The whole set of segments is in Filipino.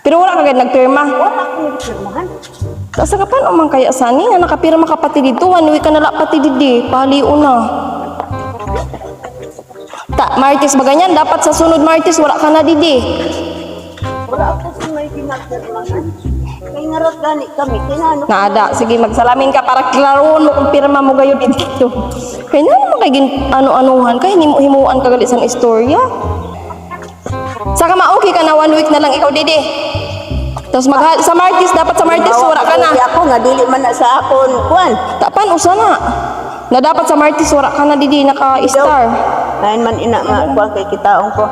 Pero wala ka agad nagpirma. Wala akong nagpirmahan. Sa ka paano man kaya sani nga nakapirma ka pati dito, one week ka nala pati didi, paliw na. Ta, Martis ba ganyan? Dapat sa sunod Martis wala ka na didi. Wala ako sa may ginagpirmahan. Kaya ngarat gani kami. Kinano Naada, sige magsalamin ka para klaroon mo kung pirma mo gayo dito. Kaya na naman kay ano-anuhan kay himu himuan ka gali sa istorya. Saka ma-okay ka na one week na lang ikaw didi. Tapos mag sa Martis dapat sa Martis wala ka na. Ako nga dili man na sa akon kuan. Tapan usa na. Na dapat sa Martis wala ka na didi naka-star. Lain man ina nga kuan kay kitaong ko.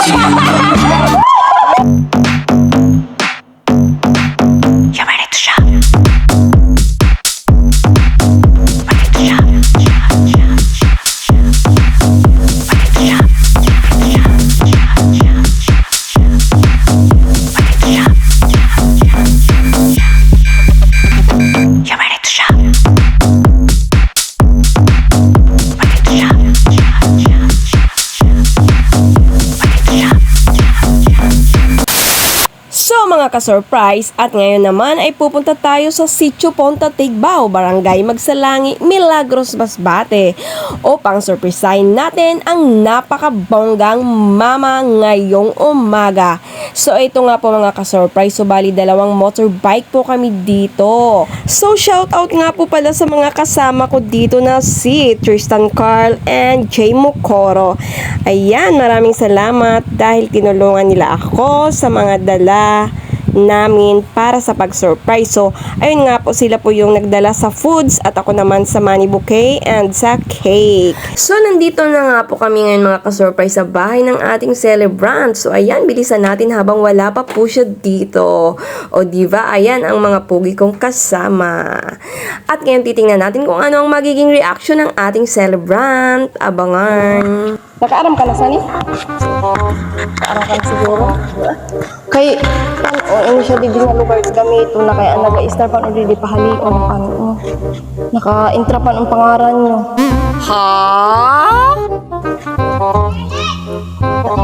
So mga ka-surprise, at ngayon naman ay pupunta tayo sa Sitio Ponta Tigbao, Barangay Magsalangi, Milagros Masbate upang surprisahin natin ang napakabonggang mama ngayong umaga. So ito nga po mga ka-surprise, so bali dalawang motorbike po kami dito. So shout out nga po pala sa mga kasama ko dito na si Tristan Carl and Jay Mokoro. Ayan, maraming salamat dahil tinulungan nila ako sa mga dala namin para sa pag-surprise. So, ayun nga po, sila po yung nagdala sa foods at ako naman sa money bouquet and sa cake. So, nandito na nga po kami ngayon mga ka-surprise sa bahay ng ating celebrant. So, ayan, bilisan natin habang wala pa po siya dito. O, diva, ayan ang mga pugi kong kasama. At ngayon, titingnan natin kung ano ang magiging reaction ng ating celebrant. Abangan. Nakaaram ka na sani? Para kan siguro. Kay ano ano siya didi nga lugar gamito na kaya naga-star pa no didi pahalion pan oh. Naka-intra pa ang pangaran nyo.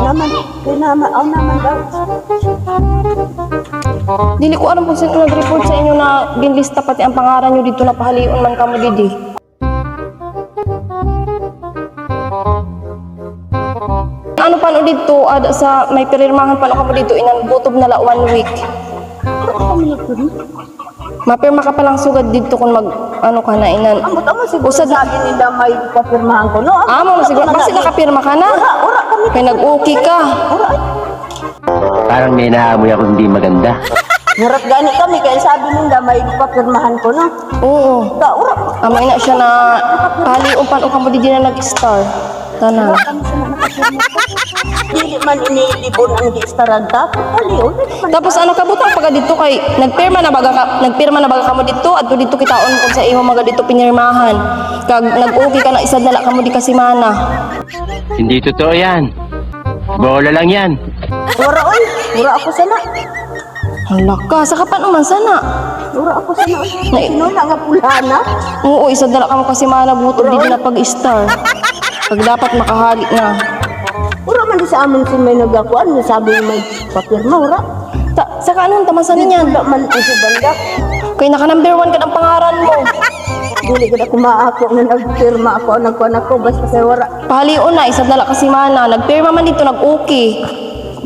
Naman, kay naman, aw naman daw. Dili ko alam kung sino nag-report sa inyo na ginlista pati ang pangaran nyo dito na pahalion man kamo didi. Dito ada sa may pirirmahan pa kamo dito inang butob na la one week. Mapirma ka palang sugad dito kung mag ano ka na inan. Amo tama siguro Usad na- sabi nila may papirmahan ko. No, Amo siguro basi nakapirma ka na. Ura, ura kami. Kay nag-okay ka. Ura, ay. Parang may naamoy ako hindi maganda. Ngarat gani kami kaya sabi nila may papirmahan ko no. Oo. Da, ura. Amay na siya na paliun pan o kamo di na nag-star. Tanan. Dili man inilibon ang di-staranta. Kaliw, dili man. Tapos ano kabutang pagka dito kay nagpirma na baga ka, nagpirma na baga kamo dito at dito kitaon kung sa imo mga dito pinirmahan. Kag nag-okay ka na isad na la kamo di kasimana. Hindi totoo yan. Bola lang yan. Ura, oy. Ura ako sana. Hala ka, sa kapan uman sana. Ura ako sana. Na- Sinula nga pulana. Oo, isad na la kamo kasimana buto di na pag-star. Pag dapat makahali na. Ura man di sa amin si may nagakuan. Sabi may papirma, ura. Ta, sa kanon tamasan niyan. Wala man ang banda. Kay naka number one ka ng pangaran mo. Dili ko na kumaako na nagpirma ako. Nagkuan ako. Basta kay wala. Pahalion na, isad na la kasimana. Nagpirma man dito, nag-okay.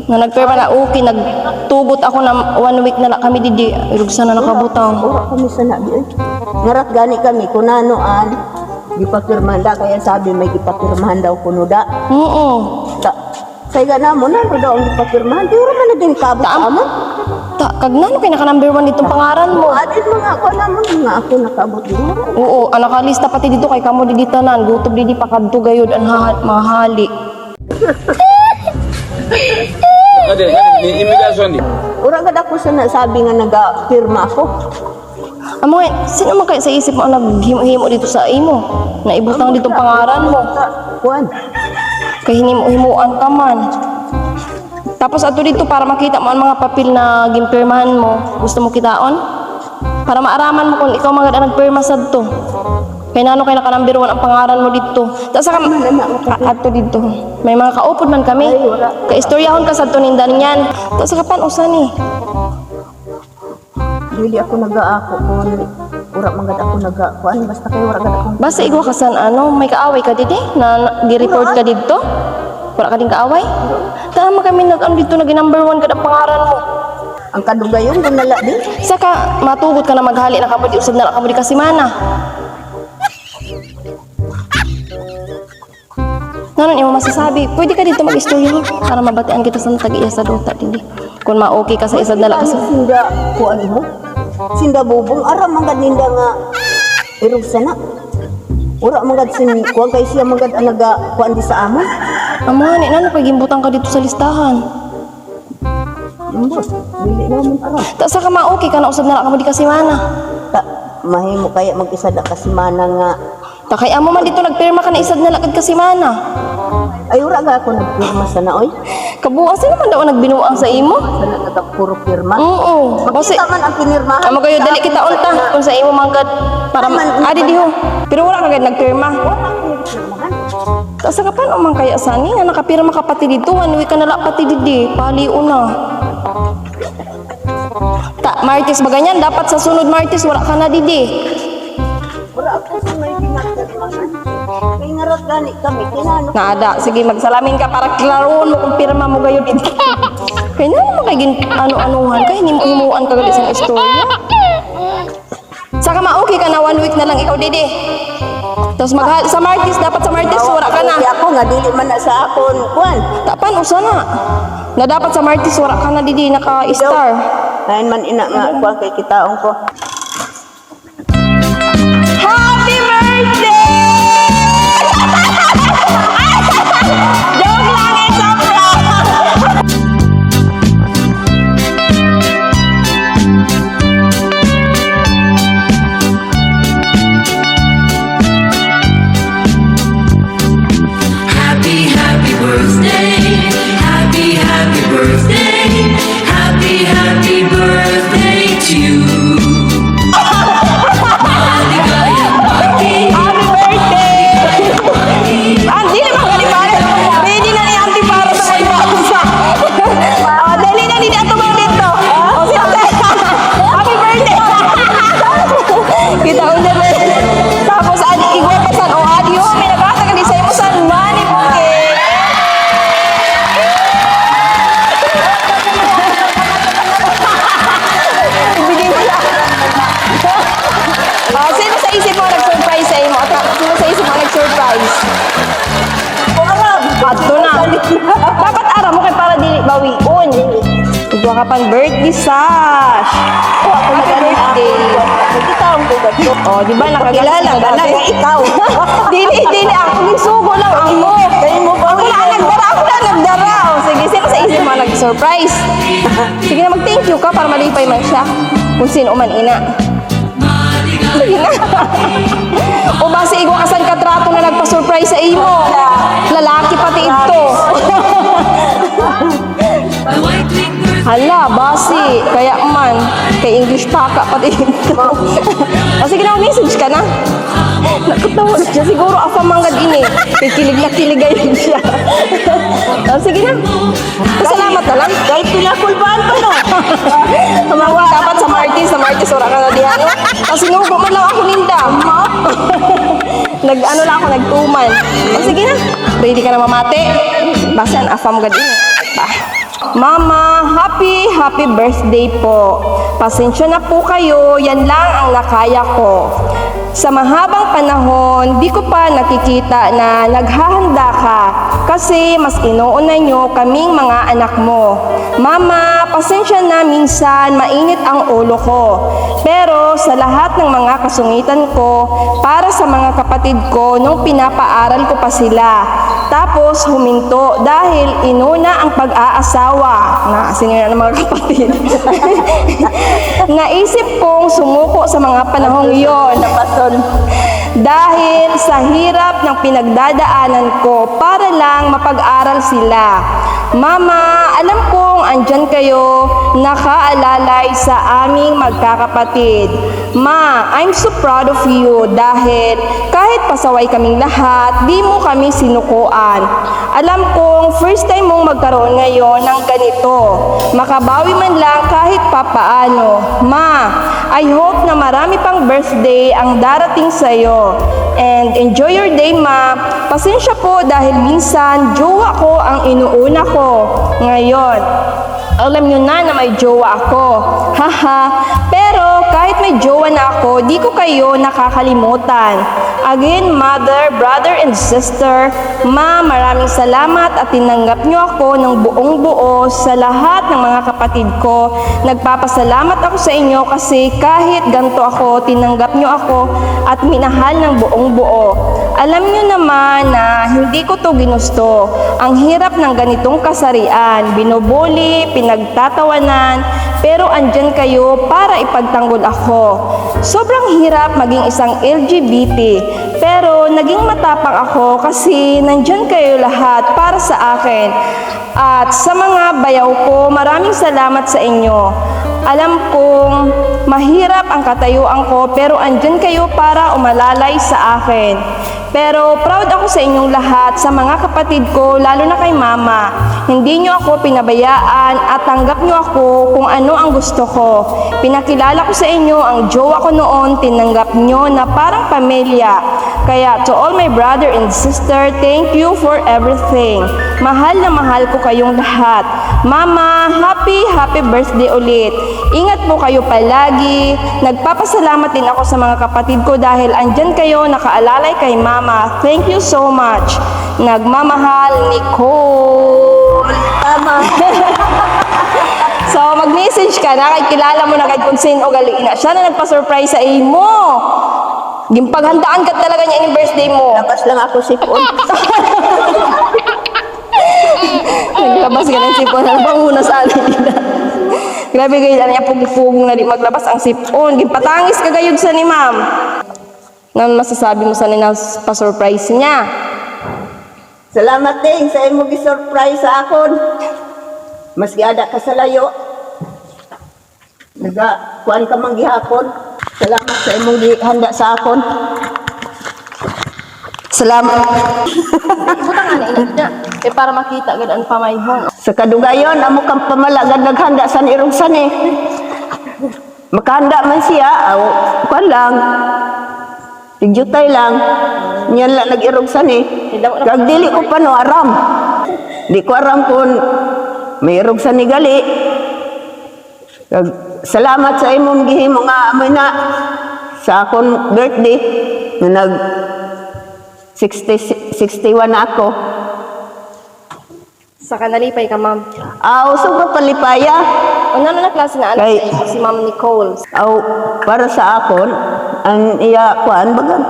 Na nagpirma na okay, nagtugot ako na one week na la kami didi. Irugsa na nakabutang. Ura kami sa nabi. eh. Ngarat gani kami. Kunanoan. Gipapirmahan da. Kaya sabi may gipapirmahan daw kuno da. Oo. Ta, kaya gana mo na. Daw ang gipapirmahan. Di ura man na din kabot Taam. amo. Ta, kag nano kay naka number one ditong pangaran mo. Adit mga ako naman. Mga ako nakabot din. Oo, ang nakalista pati dito kay kamo didi tanan. Gutob didi pa kadto gayud ang ha- mahali. Ada, ada, ni imigrasyon di. Ura gad ako sa nasabi nga nagapirma ako. Amo nga, sino man kaya sa isip mo ang naghimo-himo dito sa imo? Na ibutang ditong pangaran mo. Sa kuan. Kay hinimo-himuan ka man. Tapos ato dito para makita mo ang mga papel na gimpirmahan mo. Gusto mo kitaon? Para maaraman mo kung ikaw mga nagpirma sad to. Kaya nano kay nakanambir one ang pangaran mo dito. Tapos sa ato dito. May mga kaupod man kami. Kay istoryahon ka sad to nindan yan. Tapos sa kapan usa ni. Dili ako nag-aako kun ura magad ako nag-kuan basta kay ura gad ako. Basta igwa ka san ano, may kaaway ka dito na, gi-report ka dito. Wala ka din kaaway? Tama kami nag ano dito nag number one ka ang pangaran mo. Ang kadugayon gunala di. Saka matugot ka na maghali na kamudi usab na kamudi ka simana. Nanon imo masasabi, pwede ka dito mag-istorya para mabatian kita sa tag-iya sa dota dili. Kung ma-okay ka sa isad na Ano lakas. sinda kuan mo? Sinda bubong ara magad ninda nga irog sana. Ura magad sin kuan kay siya magad ang naga kuan di sa amon. Amo ni nano kay gimbutang ka dito sa listahan. Imbot, dili naman ara. Ta sa ka ma-okay ka na usab na kamudi ka simana. Ta mahimo kaya mag-isa da ka semana nga Ta kay amo man dito nagpirma ka na isad na lakad ka simana. ay ura ga ako nagpirma sana oy. Kabuang sino man daw nagbinuang sa imo? Sana naga puro pirma. Oo. Basi Makita man ang pinirmahan. Amo kayo dali kita unta kung sa imo manggad para ma- adi diho. Pero wala kagad nagpirma. Ta sa kapan man kaya sani nga nakapirma ka pati dito, one week ka na lang pati didi, pali una. Ta, Martis ba ganyan? Dapat sa sunod Martis, wala ka na didi. Ura ako sa may. Kay ngarot gani kami kinano. Naada, sige magsalamin ka para klaron mo kung pirma mo gayo didi. Kaya na naman kay gin ano-anuhan, kaya himu himuan ka gali sa istorya. Saka ma-okay ka na one week na lang ikaw didi. Tapos mag sa Martis, dapat sa Martis, wala ka na. Kaya ako nga dili man na sa akon kuan. Tapan, usa na. Na dapat sa Martis, wala ka na didi, naka-star. Kain man ina nga kuan kay kitaong ko. Ato na. Dapat ara mo kay para dili bawion. Igwa ka pang birthday sash. Oh, happy birthday. Kitaong ko gad. Oh, di ba nakakilala ka na, ikaw. dili, dili ako nagsugo lang ako. Kayo mo ba? Ako na nagdara, ako na nagdara. Oh, sige, sino sa isip mo nag-surprise? Sige na mag-thank you ka para malipay man siya. Kung sino man ina. Sige na. o base igwa kasan nagpa-surprise sa imo. Lalaki pati ito. Hala, basi. Kaya man, kay English pa ka pati ito. o sige na, message ka na. Nakatawa na siya. Siguro afa manggad ini. Kay kilig na kiligayin siya. o sige na. Salamat na lang. Kahit pinakulbaan pa no. Dapat sa Martis, sa Martis, wala ka na diyan. Kasi nugo man lang ako ninda. Ma. Nag, ano lang ako, nagtuman. O sige na. Ready ka na mamate? Basan, afam gad ini. Pa. Mama, happy, happy birthday po. Pasensya na po kayo, yan lang ang nakaya ko. Sa mahabang panahon, di ko pa nakikita na naghahanda ka kasi mas inuuna nyo kaming mga anak mo. Mama, pasensya na minsan mainit ang ulo ko. Pero sa lahat ng mga kasungitan ko, para sa mga kapatid ko nung pinapaaral ko pa sila. Tapos huminto dahil inuna ang pag-aasawa. Na, sino yan ang mga kapatid? Naisip kong sumuko sa mga panahong iyon. Dahil sa hirap ng pinagdadaanan ko para lang mapag-aral sila. Mama, alam kong kung andyan kayo nakaalalay sa aming magkakapatid. Ma, I'm so proud of you dahil kahit pasaway kaming lahat, di mo kami sinukuan. Alam kong first time mong magkaroon ngayon ng ganito. Makabawi man lang kahit papaano. Ma, I hope na marami pang birthday ang darating sa'yo. And enjoy your day, ma. Pasensya po dahil minsan jowa ko ang inuuna ko. Ngayon, alam nyo na na may jowa ako. Haha. Pero kahit may jowa na ako, di ko kayo nakakalimutan. Again, mother, brother, and sister, ma, maraming salamat at tinanggap nyo ako ng buong buo sa lahat ng mga kapatid ko. Nagpapasalamat ako sa inyo kasi kahit ganto ako, tinanggap nyo ako at minahal ng buong buo. Alam nyo naman na hindi ko to ginusto. Ang hirap ng ganitong kasarian, binubuli, pinagtatawanan, pero andyan kayo para ipagtanggol ako. Sobrang hirap maging isang LGBT, pero naging matapang ako kasi nandyan kayo lahat para sa akin. At sa mga bayaw ko, maraming salamat sa inyo. Alam kong mahirap ang katayuan ko pero andyan kayo para umalalay sa akin. Pero proud ako sa inyong lahat, sa mga kapatid ko, lalo na kay mama. Hindi niyo ako pinabayaan at tanggap niyo ako kung ano ang gusto ko. Pinakilala ko sa inyo ang jowa ko noon, tinanggap niyo na parang pamilya. Kaya to all my brother and sister, thank you for everything. Mahal na mahal ko kayong lahat. Mama, happy, happy birthday ulit. Ingat po kayo palagi. Nagpapasalamat din ako sa mga kapatid ko dahil andyan kayo nakaalalay kay Mama. Thank you so much. Nagmamahal, Nicole. Tama. So, mag-message ka na, kay kilala mo na kay kung sino gali na. Siya na nagpa-surprise sa imo. Gimpaghandaan ka talaga niya yung birthday mo. Labas lang ako sipon. Naglabas ka ng sipon. Ano bang una sa alin nila? Grabe kayo, ano niya pugpugong na di maglabas ang sipon. Gipatangis ka gayud sa ni ma'am. Ano masasabi mo sa nina pa-surprise niya? Salamat din sa imong gi-surprise sa akon. Mas giada ka sa layo. Naga kuan ka man gihapon. Salamat sa imong gihanda sa akon. Salamat. Buta nga na ina Eh para makita gud ang pamayhon. Sa kadugayon, amo kang pamalagad naghanda sa nirungsan eh. Makahanda man siya, aw, kuan lang. Tigyutay lang. Niyan lang nag-irugsan eh. Kag dili ko pa no aram. Di ko aram kung may irugsan ni gali. Kag salamat sa imong gihimo nga amoy na sa akong birthday na nag 60, 61 na ako. Sa kanalipay ka ma'am. Aw, sobrang palipaya. Ano na na klase na anak Kay- sa iyo? Si Ma'am Nicole. Aw, para sa akon, ang iya kuan bagan.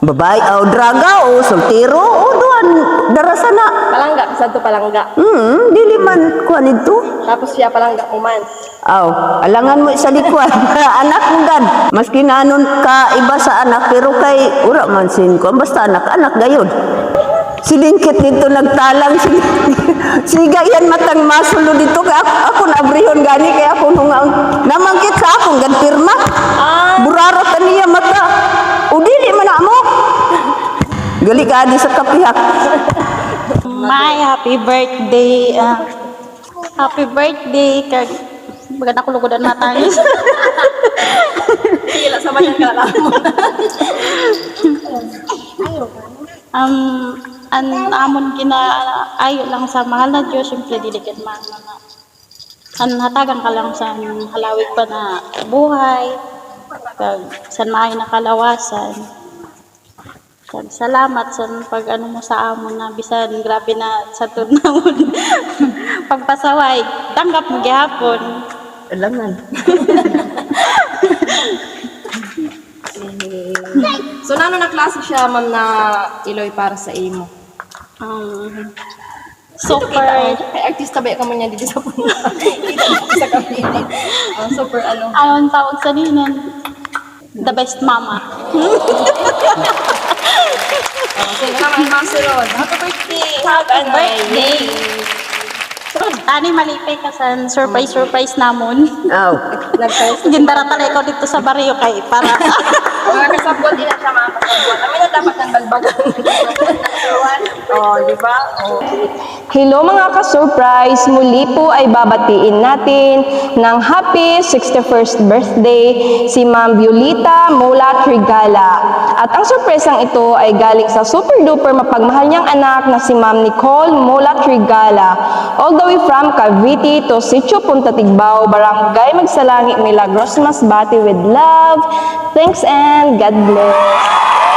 Babae, aw, draga, o sultiro, o duan, darasa na. Palangga, to palangga. Hmm, dili man kuan ito. Tapos siya palangga uman. Aw, alangan mo isa likuan. anak mo gad. Maski nanon ka iba sa anak, pero kay ura man sin ko. Basta anak, anak gayod. Silingkit dito nagtalang si siga yan matang masulo dito kay ako, ako nabrihon gani kay ako nung namangkit sa akong gad pirma. Buraro ta niya mata. O dili man na mo. Gali ka di sa kapihak. My happy birthday. ah, happy birthday. Kag maganda ko lugodan matangis. Kila sa bayan ka um, an amon gina ayo lang sa mahal na Diyos, siyempre dilikat man na an hatagan ka lang sa halawig pa na buhay. Kag san maayo na kalawasan. Kag salamat sa pag ano mo sa amon na bisan grabe na sa tunawon. Pagpasaway, tanggap mo gihapon. Alangan. So, nano na klase siya, ma'am, na iloy para sa imo? Um, Super. Kay artista ba ka mo niya dito sa puno? sa kapitid. Ang super ano. Ano ang tawag sa ninan? The best mama. Sige naman, ma'am Suron. Happy birthday! Happy birthday! So, Ani malipay ka sa surprise surprise namon. Aw. Gindara tala ikaw dito sa baryo kay para Mga kasabot, ilan sa mga kasabot. Kami na dapat ng balbagan. Oh, di? Oh. Hello mga ka-surprise! Muli po ay babatiin natin ng happy 61st birthday si Ma'am Violita Mola Trigala. At ang surpresang ito ay galing sa super duper mapagmahal niyang anak na si Ma'am Nicole Mola Trigala. All the way from Cavite to Sitio Punta Tigbao, Barangay Magsalangi, Milagros Masbate with love. Thanks and God bless.